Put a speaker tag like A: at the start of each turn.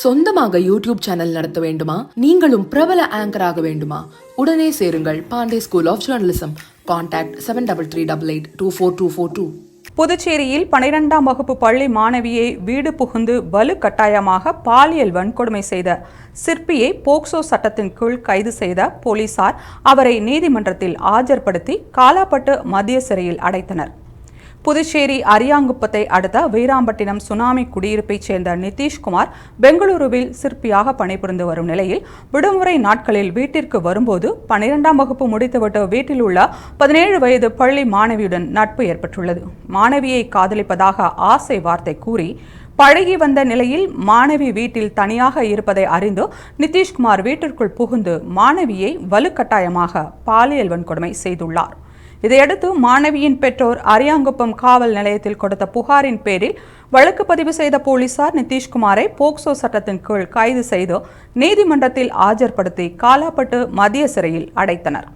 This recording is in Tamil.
A: சொந்தமாக யூடியூப் சேனல் நடத்த வேண்டுமா? நீங்களும் பிரபல ஆங்கர் ஆக வேண்டுமா? உடனே சேருங்கள் Pandey school of journalism contact seven double three double eight two four two four two
B: புதுச்சேரியில் பனிரெண்டாம் வகுப்பு பள்ளி மாணவியை வீடு புகுந்து வலு கட்டாயமாக பாலியல் வன்கொடுமை செய்த சிற்பியை போக்சோ சட்டத்தின் கீழ் கைது செய்த போலீசார் அவரை நீதிமன்றத்தில் ஆஜர்படுத்தி காலாப்பட்டு மத்திய சிறையில் அடைத்தனர். புதுச்சேரி அரியாங்குப்பத்தை அடுத்த வீராம்பட்டினம் சுனாமி குடியிருப்பைச் சேர்ந்த நிதிஷ்குமார் பெங்களூருவில் சிற்பியாக பணிபுரிந்து வரும் நிலையில் விடுமுறை நாட்களில் வீட்டிற்கு வரும்போது பனிரெண்டாம் வகுப்பு முடித்துவிட்டு வீட்டில் உள்ள பதினேழு வயது பள்ளி மாணவியுடன் நட்பு ஏற்பட்டுள்ளது. மாணவியை காதலிப்பதாக ஆசை வார்த்தை கூறி பழகி வந்த நிலையில் மாணவி வீட்டில் தனியாக இருப்பதை அறிந்து நிதிஷ்குமார் வீட்டிற்குள் புகுந்து மாணவியை வலுக்கட்டாயமாக பாலியல் வன்கொடுமை செய்துள்ளார். இதையடுத்து மாணவியின் பெற்றோர் அரியாங்குப்பம் காவல் நிலையத்தில் கொடுத்த புகாரின் பேரில் வழக்கு பதிவு செய்த போலீசார் நிதிஷ்குமாரை போக்சோ சட்டத்தின் கீழ் கைது செய்து நீதிமன்றத்தில் ஆஜர்படுத்தி காலாப்பட்டு மத்திய சிறையில் அடைத்தனர்.